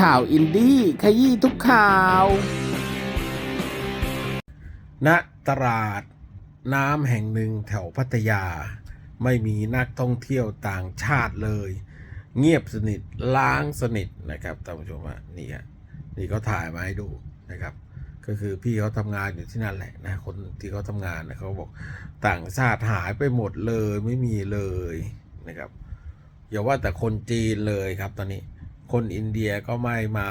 ข่าวอินดี้ขยี้ทุกข่าว ณตลาด น้ำแห่งหนึ่งแถวพัทยา ไม่มีนักท่องเที่ยวต่างชาติเลย เงียบสนิทล้างสนิทนะครับท่านผู้ชมว่านี่ฮะนี่เขาถ่ายมาให้ดูนะครับ ก็คือพี่เขาทำงานอยู่ที่นั่นแหละนะคนที่เขาทำงานนะเขาบอกต่างชาติหายไปหมดเลยไม่มีเลยนะครับอย่าว่าแต่คนจีนเลยครับตอนนี้ คนอินเดียก็ไม่มา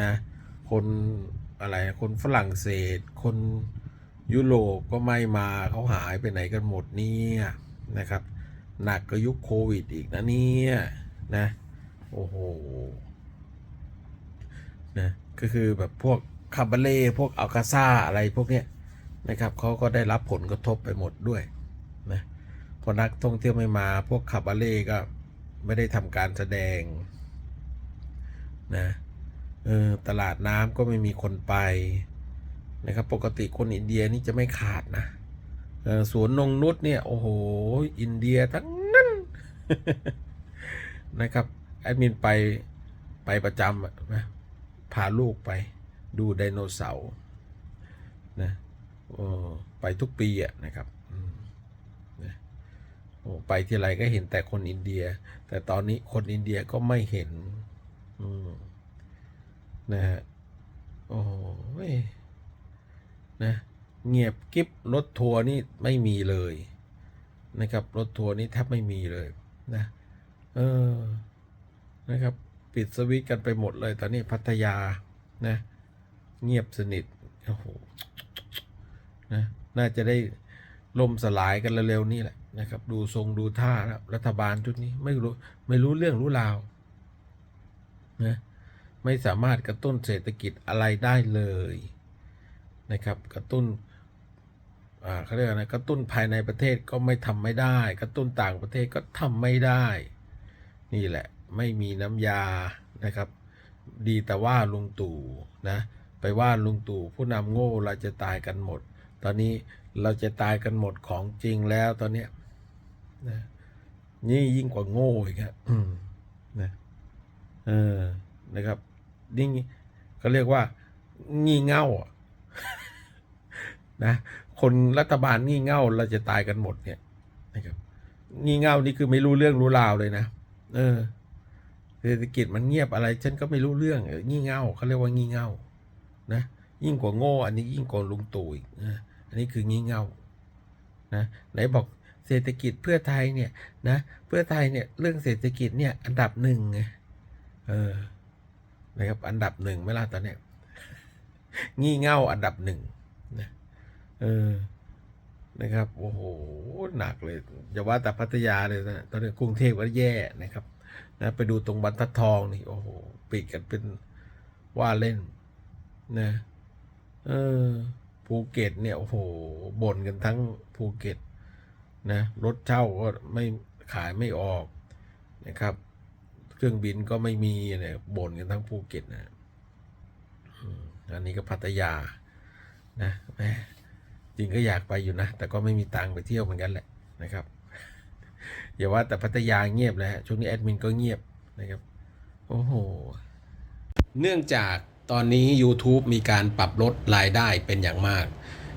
นะ คนอะไรคนฝรั่งเศส คนยุโรปก็ไม่มาเขาหายไปไหนกันหมดเนี่ยนะครับ หนักก็ยุคโควิดอีกนะเนี่ยนะ โอ้โหนะก็คือแบบพวกคาบาเล่พวกอัลคาซ่าอะไรพวกเนี้ยนะครับเขาก็ได้รับผลกระทบไปหมดด้วยนะพอนักท่องเที่ยวไม่มาพวกคาบาเล่ก็ไม่ได้ทำการแสดง นะเออตลาดน้ำก็ไม่มีคนไปนะครับ ปกติคนอินเดียนี่จะไม่ขาดนะออสวนนงนุษเนี่ย โอ้โห อินเดียทั้งนั้นนะครับแอดมินไปไปประจำอะนะพาลูกไปดูไดโนเสาร์นะโอ้ไปทุกปีอะนะครับไปที่ไรก็เห็นแต่คนอินเดีย แต่ตอนนี้คนอินเดียก็ไม่เห็น นะฮะโอ้ยนะเงียบกิ๊บรถทัวร์นี่ไม่มีเลยนะครับรถทัวร์นี่แทบไม่มีเลยนะเออนะครับปิดสวิตช์กันไปหมดเลยตอนนี้พัทยานะเงียบสนิทโอ้โหนะน่าจะได้ล่มสลายกันเร็วๆนี่แหละนะครับ ดูทรงดูท่าแล้วรัฐบาลชุดนี้ไม่รู้ไม่รู้เรื่องรู้ราว นะไม่สามารถกระตุ้นเศรษฐกิจอะไรได้เลยนะครับ กระตุ้นเขาเรียกอะไรกระตุ้นภายในประเทศก็ไม่ทำไม่ได้ กระตุ้นต่างประเทศก็ทำไม่ได้ นี่แหละไม่มีน้ำยานะครับ ดีแต่ว่าลุงตู่นะไปว่าลุงตู่ผู้นำโง่เราจะตายกันหมด ตอนนี้เราจะตายกันหมดของจริงแล้วตอนเนี้ยนะนี่ยิ่งกว่าโง่อีกครับอืมนะ เออนะครับ นี่เขาเรียกว่า งี่เง่านะคนรัฐบาลงี่เง่าเราจะตายกันหมดเนี่ยนะครับ งี่เง่านี่คือไม่รู้เรื่องรู้ราวเลยนะเออ เศรษฐกิจมันเงียบอะไร ฉันก็ไม่รู้เรื่องเอองี่เง่าเขาเรียกว่างี่เง่านะยิ่งกว่าโง่ อันนี้ยิ่งกว่าลุงตู่อีกนะอันนี้คืองี่เง่านะไหนบอกเศรษฐกิจเพื่อไทยเนี่ยนะเพื่อไทยเนี่ยเรื่องเศรษฐกิจเนี่ยอันดับหนึ่งไง เออนะครับอันดับหนึ่งไหม่ล่ะตอนเนี้ยงี่เง่าอันดับหนึ่งนะเออนะครับโอ้โหหนักเลยอย่าว่าแต่พัทยาเลยนะตอนนี้กรุงเทพก็แย่นะครับนะไปดูตรงบรรทัดทองนี่โอ้โหปิดกันเป็นว่าเล่นนะเออภูเก็ตเนี่ยโอ้โหบ่นกันทั้งภูเก็ตนะรถเช่าก็ไม่ขายไม่ออกนะครับ ครื่องบินก็ไม่มีเนี่ยบ่นกันทั้งภูเก็ตนะอันนี้ก็พัทยานะแมจริงก็อยากไปอยู่นะ แต่ก็ไม่มีตังค์ไปเที่ยวเหมือนกันแหละนะครับ อย่าว่าแต่พัทยาเงียบเลยฮะช่วงนี้แอดมินก็เงียบนะครับ โอ้โห เนื่องจากตอนนี้ YouTube มีการปรับลดรายได้เป็นอย่างมาก